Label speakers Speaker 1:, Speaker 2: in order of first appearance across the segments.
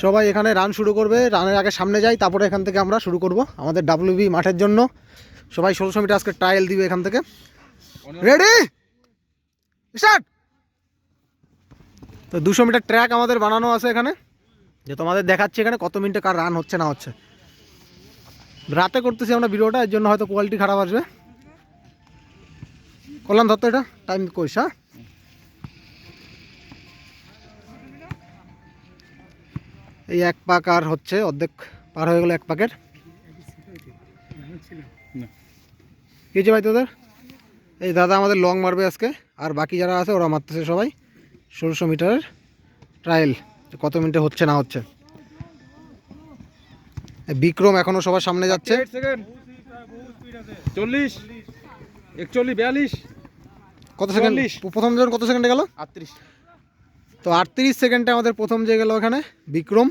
Speaker 1: সবাই এখানে রান শুরু করবে রানের আগে সামনে যাই, তারপরে এখান থেকে আমরা শুরু করব আমাদের ডাব্লিউবি মাঠের জন্য। সবাই ষোলোশো মিটার আজকে ট্রায়াল দিবে এখান থেকে। রেডি স্টার্ট তো দুশো মিটার ট্র্যাক আমাদের বানানো আছে এখানে। যে তোমাদের দেখাচ্ছি এখানে কত মিনিটে কার রান হচ্ছে না হচ্ছে। রাতে করতেছি আমরা ভিডিওটা, এর জন্য হয়তো কোয়ালিটি খারাপ আসবে। করলাম ধরতো এটা টাইম কইস হ্যাঁ? এই এক পাক আর হচ্ছে অর্ধেক পার হয়ে গেলো এক পাকের। কি হয়েছে ভাই তোদের? এই দাদা আমাদের লং মারবে আজকে আর বাকি যারা আছে ওরা মারতেছে সবাই ষোলোশো মিটারের ট্রায়াল কত মিনিটে হচ্ছে না হচ্ছে। এই বিক্রম এখনও সবার সামনে যাচ্ছে।
Speaker 2: চল্লিশ। একচল্লিশ বিয়াল্লিশ।
Speaker 1: কত সেকেন্ড প্রথম জন কত সেকেন্ডে গেল?
Speaker 2: আটত্রিশ।
Speaker 1: তো আটত্রিশ সেকেন্ডে আমাদের প্রথম যে গেল এখানে, বিক্রম।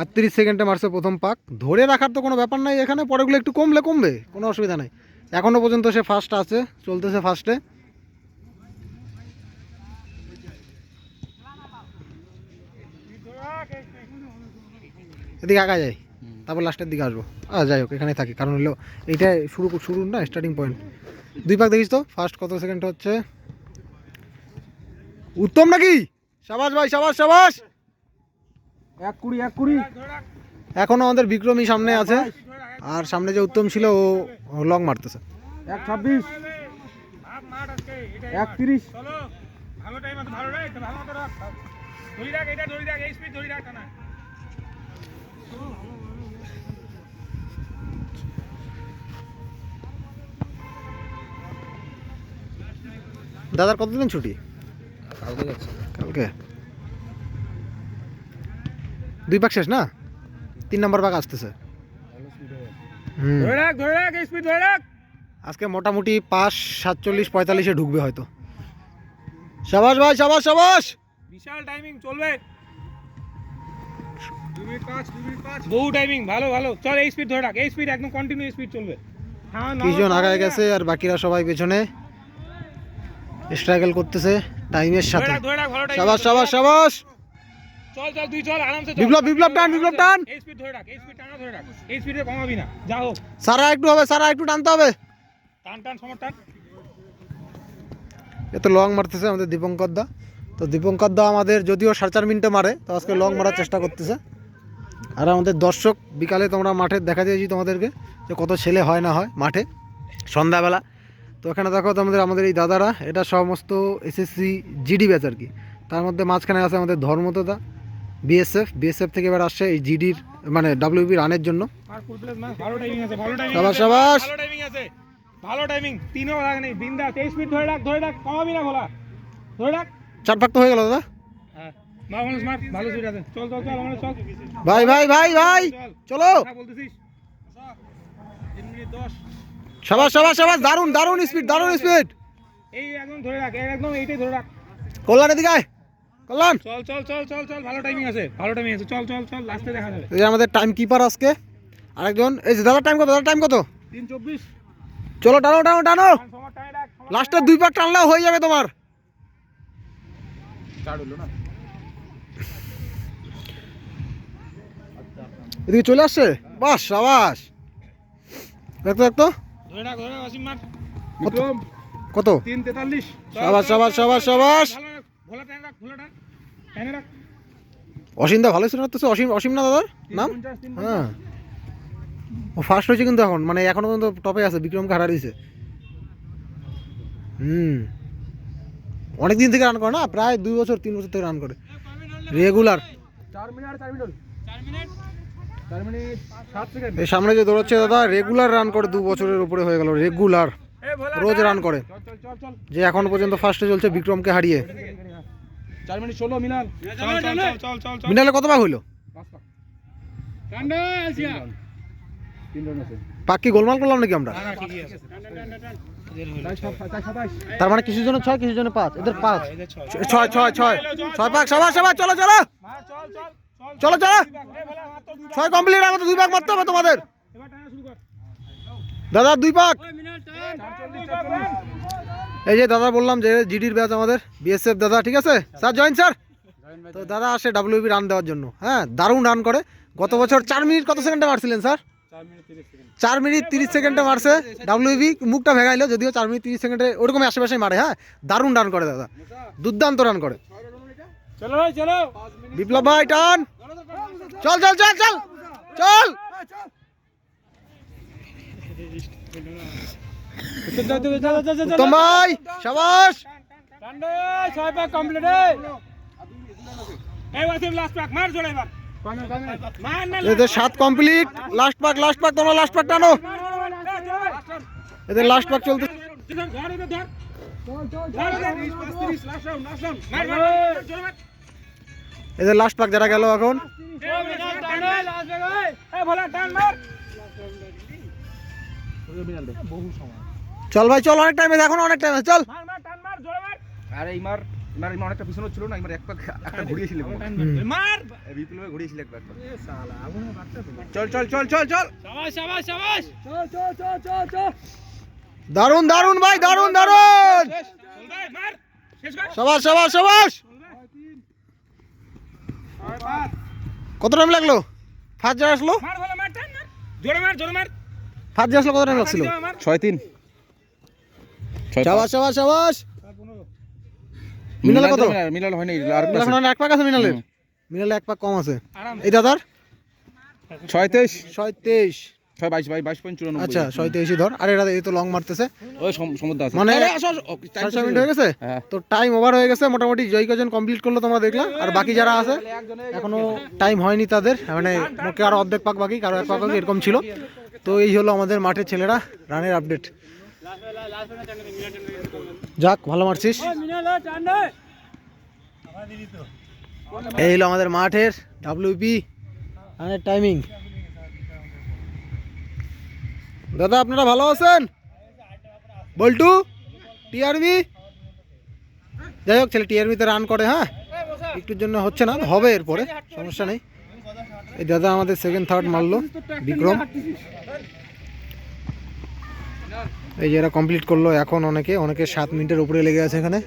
Speaker 1: আটত্রিশ সেকেন্ডে মারছে প্রথম পাক। ধরে রাখার তো কোনো ব্যাপার নাই এখানে পরেগুলো একটু কমলে কমবে, কোনো অসুবিধা নাই। এখনও পর্যন্ত সে ফার্স্ট আছে, চলতেছে ফার্স্টে এদিকে আগা যাই, তারপর লাস্টের দিকে আসব। আ, যাই হোক এখানে থাকি, কারণ হলো এইটা শুরু শুরু না স্টার্টিং পয়েন্ট দুই পাক দেখিস তো ফার্স্ট কত সেকেন্ড হচ্ছে? উত্তম নাকি? সাবাস ভাই সাবাস সাবাস।
Speaker 2: এক কুড়ি এক কুড়ি।
Speaker 1: এখনও আমাদের বিক্রমী সামনে আছে। আর সামনে যে উত্তম ছিল ও লং মারতেছে।
Speaker 2: এক ছাব্বিশ। এক তিরিশ।
Speaker 3: ভালো টাইম ভালো রাখ ভালো মতো রাখ। ধরি রাখ এটা ধরি রাখ এই স্পিড ধরি রাখ না
Speaker 1: দাদার কতদিন ছুটি? কালকে দুই পাক শেষ না? তিন নম্বর পাক আসতেছে। আজকে মোটামুটি পাঁচ সাতচল্লিশ পঁয়তাল্লিশে ঢুকবে হয়তো। সাবাস ভাই সাবাস সাবাস!
Speaker 3: বিশাল টাইমিং চলবে। বহু টাইমিং ভালো ভালো। চল এই স্পিড ধরে রাখ এই স্পিড একদম কন্টিনিউ স্পিড চলবে। হ্যাঁ
Speaker 1: কিছুজন আগায় গেছে আর বাকিরা সবাই পেছনে। স্ট্রাগল করতেছে টাইমের সাথে। সাবাস সাবাস সাবাস।
Speaker 3: চল চল তুই চল আরামসে চল।
Speaker 1: বিপ্লব, বিপ্লব টান, বিপ্লব টান।
Speaker 3: এই স্পিড ধরে রাখ এই স্পিড টানা ধরে রাখ। এই স্পিডে কমাবি না যা হোক।
Speaker 1: সারা একটু হবে সারা একটু টানতে হবে।
Speaker 3: টান টান সমর টান।
Speaker 1: এত লং মারতেছে আমাদের দীপঙ্কর দা। তো দীপঙ্কর দা আমাদের যদিও সাড়ে চার মিনিটে মারে তো আজকে লং মারার চেষ্টা করতেছে। আর আমাদের দর্শক বিকালে তোমরা মাঠে দেখা দিয়েছি তোমাদেরকে যে কত ছেলে হয় না হয় মাঠে। সন্ধ্যাবেলা তো এখানে দেখো তোমাদের আমাদের এই দাদারা এটা সমস্ত এসএসসি জিডি ব্যাচ আর কি। তার মধ্যে মাঝখানে আছে আমাদের ধর্মতদা বিএসএফ বিএসএফ থেকে এবার আসছে এই জিডির মানে ডাব্লিউবি রানের জন্য। সাবাস, সাবাস।
Speaker 3: ভালো টাইমিং তিনও নেই। ধরে রাখ ধরে রাখ কমাবি না ভোলা ধরে রাখ।
Speaker 1: চার তো হয়ে গেল দাদা।
Speaker 3: হ্যাঁ।
Speaker 1: ভাই ভাই ভাই ভাই চলো।
Speaker 3: বলতেছিস। তিন মিনিট দশ।
Speaker 1: সাবাস সাবাস সাবাস দারুণ দারুণ স্পিড দারুণ স্পিড
Speaker 3: এই একদম ধরে রাখ একদম এইটাই ধরে রাখ।
Speaker 1: কল্যাণ এদিকে আয়। কল্যাণ।
Speaker 3: চল চল চল চল চল ভালো টাইমিং আছে ভালো টাইমিং আছে। চল চল চল লাস্টে দেখা যাবে।
Speaker 1: এই আমাদের টাইম কিপার আজকে। আরেকজন এই যে দাদার টাইম কত দাদার টাইম কত?
Speaker 3: তিন চব্বিশ।
Speaker 1: চলো টানো টানো টানো। লাস্টের দুই পাক টানলেও হয়ে যাবে তোমার। এদিকে চলে আসছে? বাস সাবাস। দেখতো দেখতো। কত? সাবাস সাবাস অসীম দা ভালো ছিল তো? অসীম অসীম না দাদার নাম? হ্যাঁ। ও ফার্স্ট হয়েছে কিন্তু এখন মানে এখনও পর্যন্ত টপে আছে বিক্রমকে হারা দিয়েছে। হুম। অনেক দিন থেকে রান করে না প্রায় দুই বছর তিন বছর থেকে রান করে। রেগুলার
Speaker 2: চার মিনিট চার মিনিট।
Speaker 3: চার মিনিট।
Speaker 2: সেকেন্ড
Speaker 1: এই সামনে যে দৌড়চ্ছে দাদা রেগুলার রান করে দু বছরের উপরে হয়ে গেল রেগুলার রোজ রান করে।
Speaker 2: চল চল চল চল।
Speaker 1: যে এখন পর্যন্ত ফার্স্টে চলছে বিক্রমকে হারিয়ে। মিনালে কত ভাগ হইল?
Speaker 2: পাঁচ পাক
Speaker 3: ঠান্ডা আসিয়া।
Speaker 2: তিন রান আছে।
Speaker 1: পাক কি গোলমাল করলাম নাকি আমরা? তার মানে কিছু জনের ছয় কিছু জনের পাঁচ? এদের পাঁচ।
Speaker 3: ছয়
Speaker 1: ছয় ছয়। ছয় পাক সবার সবার, চলো চলো।
Speaker 3: চল চল।
Speaker 1: ছয় কমপ্লিট আমাদের দুই পাক মারতে হবে তোমাদের। দাদা, দুই পাক এই যে দাদা বললাম যে জিডির ব্যাচ আমাদের বিএসএফ দাদা, ঠিক আছে? স্যার জয়েন স্যার তো দাদা আসে ডাব্লিউবি রান দেওয়ার জন্য। হ্যাঁ দারুণ রান করে। গত বছর চার মিনিট কত সেকেন্ডে মারছিলেন স্যার চার মিনিট তিরিশ সেকেন্ডে। মারছে ডাব্লিউবি মুখটা ভেগাইলো যদিও চার মিনিট তিরিশ সেকেন্ডে ওরকমই আশেপাশে মারে হ্যাঁ? দারুণ রান করে দাদা। দুর্দান্ত রান করে।
Speaker 3: চলো ভাই চলো।
Speaker 1: বিপ্লব ভাই টান। চল চল চল চল। চল। উত্তম ভাই সাবাস।
Speaker 3: কমপ্লিট এই ওয়াসিম লাস্ট পাক মার জোরে এবার।
Speaker 1: এদের সাত কমপ্লিট লাস্ট পাক লাস্ট পাক তোমরা লাস্ট পাক টানো। এদের লাস্ট পাক চলতে এদের লাস্ট পাক যারা গেল এখন চল ভাই, চল, অনেক টাইম এখন অনেক টাইম চল।
Speaker 2: আরে ইমার ইমার ইমার অনেকটা পিছনে ছিল না ইমার এক পাক একটা ঘুরিয়েছিল
Speaker 3: মার!
Speaker 2: বিপ্লবে ঘুরিয়েছিল এক পাক চল চল চল চল চল।
Speaker 3: শাবাশ শাবাশ শাবাশ
Speaker 1: দারুণ দারুণ ভাই দারুণ
Speaker 3: দারুণ ভাই
Speaker 1: সাবাস সাবাস সাবাস। কত টাইম লাগল? ফার্স্ট যে আসলো?
Speaker 3: মার ভোলা মার টান মার। জোরে মার জোরে মার।
Speaker 1: ফার্স্ট যে আসলো কত টাইম লাগছিল?
Speaker 2: ছয় তিন।
Speaker 1: সাবাস সাবাস সাবাস। মিনালে কত?
Speaker 2: মিলাল হয়নি আর
Speaker 1: এখন এক পাক আছে মিনালের? মিনালে এক পাক কম আছে। এই দাদার?
Speaker 2: ছয় তেইশ
Speaker 1: ছয় তেইশ
Speaker 2: ছয় বাইশ বাইশ বাইশ পয়েন্ট চুরানব্বই।
Speaker 1: আচ্ছা ছয় তেইশই ধর। আর এই তো লং মারতেছে।
Speaker 2: ওই সমুদ্র আছে।
Speaker 1: মানে
Speaker 2: আরে,
Speaker 1: মিনিট হয়ে গেছে?
Speaker 2: হ্যাঁ।
Speaker 1: তো টাইম ওভার হয়ে গেছে। মোটামুটি জয় কজন কমপ্লিট করল তোমরা দেখলা। আর বাকি যারা আছে এখনও টাইম হয়নি তাদের। মানে আরও অর্ধেক পাক বাকি কারও এক পাক এরকম ছিল। তো এই হলো আমাদের মাঠের ছেলেরা রানের আপডেট যাক ভালো মারছিস। এই হলো আমাদের মাঠের ডাব্লিউপি রানের টাইমিং দাদা আপনারা ভালো আছেন? বল্টু টিআরবি যাই হোক ছেলে টিআরবিতে রান করে হ্যাঁ? একটুর জন্য হচ্ছে না হবে এরপরে সমস্যা নেই। এই দাদা আমাদের সেকেন্ড থার্ড মারলো বিক্রম। এই যে এরা কমপ্লিট করল এখন অনেকে অনেকে সাত মিনিটের উপরে লেগে আছে এখানে।